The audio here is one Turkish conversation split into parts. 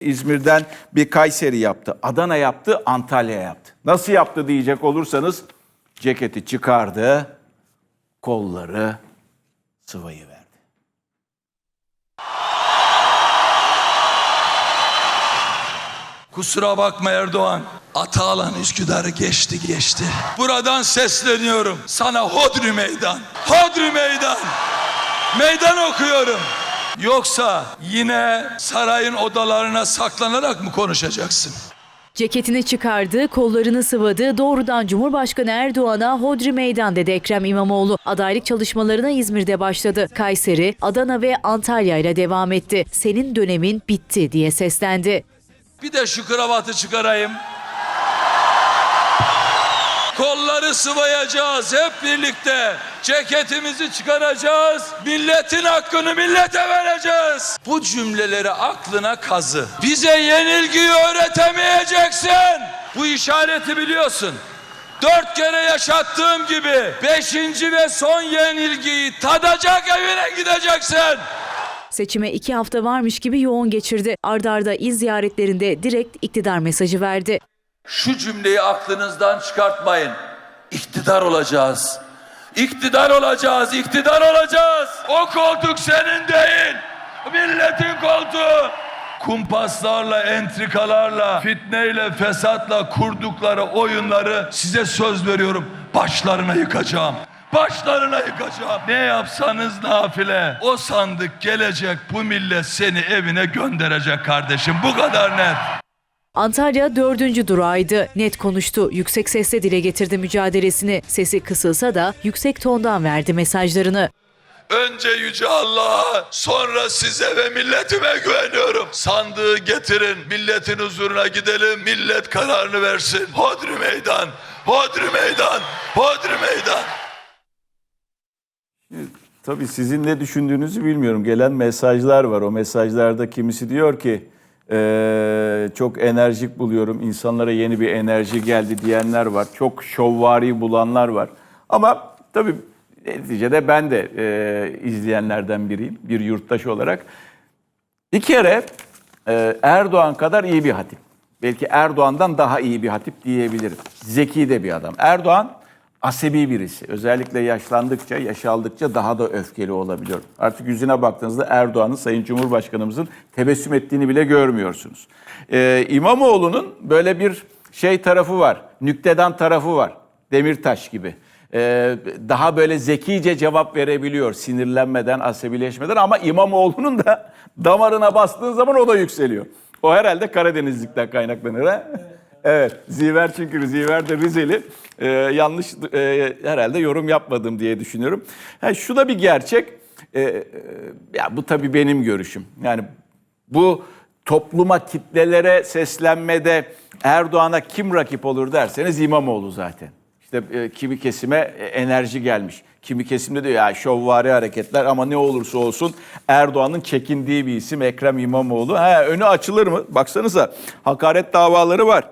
İzmir'den bir Kayseri yaptı, Adana yaptı, Antalya yaptı. Nasıl yaptı diyecek olursanız ceketi çıkardı, kolları sıvayı verdi. Kusura bakma Erdoğan. Atalan Üsküdar'ı geçti geçti. Buradan sesleniyorum. Sana Hodri meydan. Hodri meydan. Meydan okuyorum. Yoksa yine sarayın odalarına saklanarak mı konuşacaksın? Ceketini çıkardı, kollarını sıvadı, doğrudan Cumhurbaşkanı Erdoğan'a Hodri Meydan dedi Ekrem İmamoğlu. Adaylık çalışmalarına İzmir'de başladı. Kayseri, Adana ve Antalya ile devam etti. Senin dönemin bitti diye seslendi. Bir de şu kravatı çıkarayım. Kolları sıvayacağız hep birlikte. Ceketimizi çıkaracağız. Milletin hakkını millete vereceğiz. Bu cümleleri aklına kazı. Bize yenilgiyi öğretemeyeceksin. Bu işareti biliyorsun. Dört kere yaşattığım gibi beşinci ve son yenilgiyi tadacak evine gideceksin. Seçime iki hafta varmış gibi yoğun geçirdi. Ardarda il ziyaretlerinde direkt iktidar mesajı verdi. Şu cümleyi aklınızdan çıkartmayın. İktidar olacağız. İktidar olacağız, iktidar olacağız. O koltuk senin değil. Milletin koltuğu. Kumpaslarla, entrikalarla, fitneyle, fesatla kurdukları oyunları size söz veriyorum. Başlarına yıkacağım. Başlarına yıkacağım. Ne yapsanız nafile. O sandık gelecek bu millet seni evine gönderecek kardeşim. Bu kadar net. Antalya dördüncü durağıydı. Net konuştu, yüksek sesle dile getirdi mücadelesini. Sesi kısılsa da yüksek tondan verdi mesajlarını. Önce Yüce Allah'a, sonra size ve milletime güveniyorum. Sandığı getirin, milletin huzuruna gidelim, millet kararını versin. Hodri meydan, hodri meydan, hodri meydan. Tabii sizin ne düşündüğünüzü bilmiyorum. Gelen mesajlar var. O mesajlarda kimisi diyor ki "Eee, çok enerjik buluyorum. İnsanlara yeni bir enerji geldi diyenler var. Çok şovvari bulanlar var. Ama tabii neticede ben de eee, izleyenlerden biriyim. Bir yurttaş olarak. Bir kere e, Erdoğan kadar iyi bir hatip. Belki Erdoğan'dan daha iyi bir hatip diyebilirim. Zeki de bir adam. Erdoğan asebi birisi. Özellikle yaşlandıkça, yaş aldıkça daha da öfkeli olabiliyor. Artık yüzüne baktığınızda Erdoğan'ın, Sayın Cumhurbaşkanımızın tebessüm ettiğini bile görmüyorsunuz. E, İmamoğlu'nun böyle bir şey tarafı var, nüktedan tarafı var. Demirtaş gibi. Ee, daha böyle zekice cevap verebiliyor sinirlenmeden, asabileşmeden ama İmamoğlu'nun da damarına bastığın zaman o da yükseliyor. O herhalde Karadenizlikten kaynaklanır ha? Evet. Ziver çünkü Ziver de Rizeli. Ee, yanlış e, herhalde yorum yapmadım diye düşünüyorum. Ha, şu da bir gerçek. Ee, e, ya bu tabii benim görüşüm. Yani bu topluma, kitlelere seslenmede Erdoğan'a kim rakip olur derseniz İmamoğlu zaten. İşte e, kimi kesime e, enerji gelmiş. Kimi kesimde diyor ya şovvari hareketler ama ne olursa olsun Erdoğan'ın çekindiği bir isim Ekrem İmamoğlu. Ha, önü açılır mı? Baksanıza hakaret davaları var.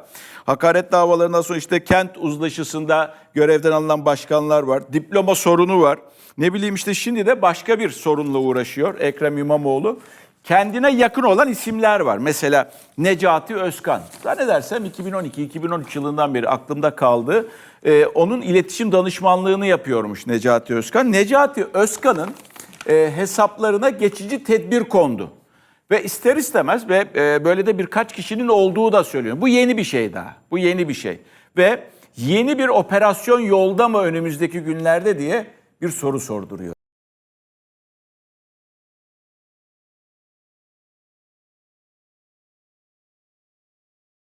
Hakaret davalarından sonra işte kent uzlaşısında görevden alınan başkanlar var. Diploma sorunu var. Ne bileyim işte şimdi de başka bir sorunla uğraşıyor Ekrem İmamoğlu. Kendine yakın olan isimler var. Mesela Necati Özkan. Zannedersem 2012-2013 yılından beri aklımda kaldı. Ee, onun iletişim danışmanlığını yapıyormuş Necati Özkan. Necati Özkan'ın e, hesaplarına geçici tedbir kondu. Ve ister istemez ve e, böyle de birkaç kişinin olduğu da söyleniyor. Bu yeni bir şey daha. Bu yeni bir şey. Ve yeni bir operasyon yolda mı önümüzdeki günlerde diye bir soru sorduruyor.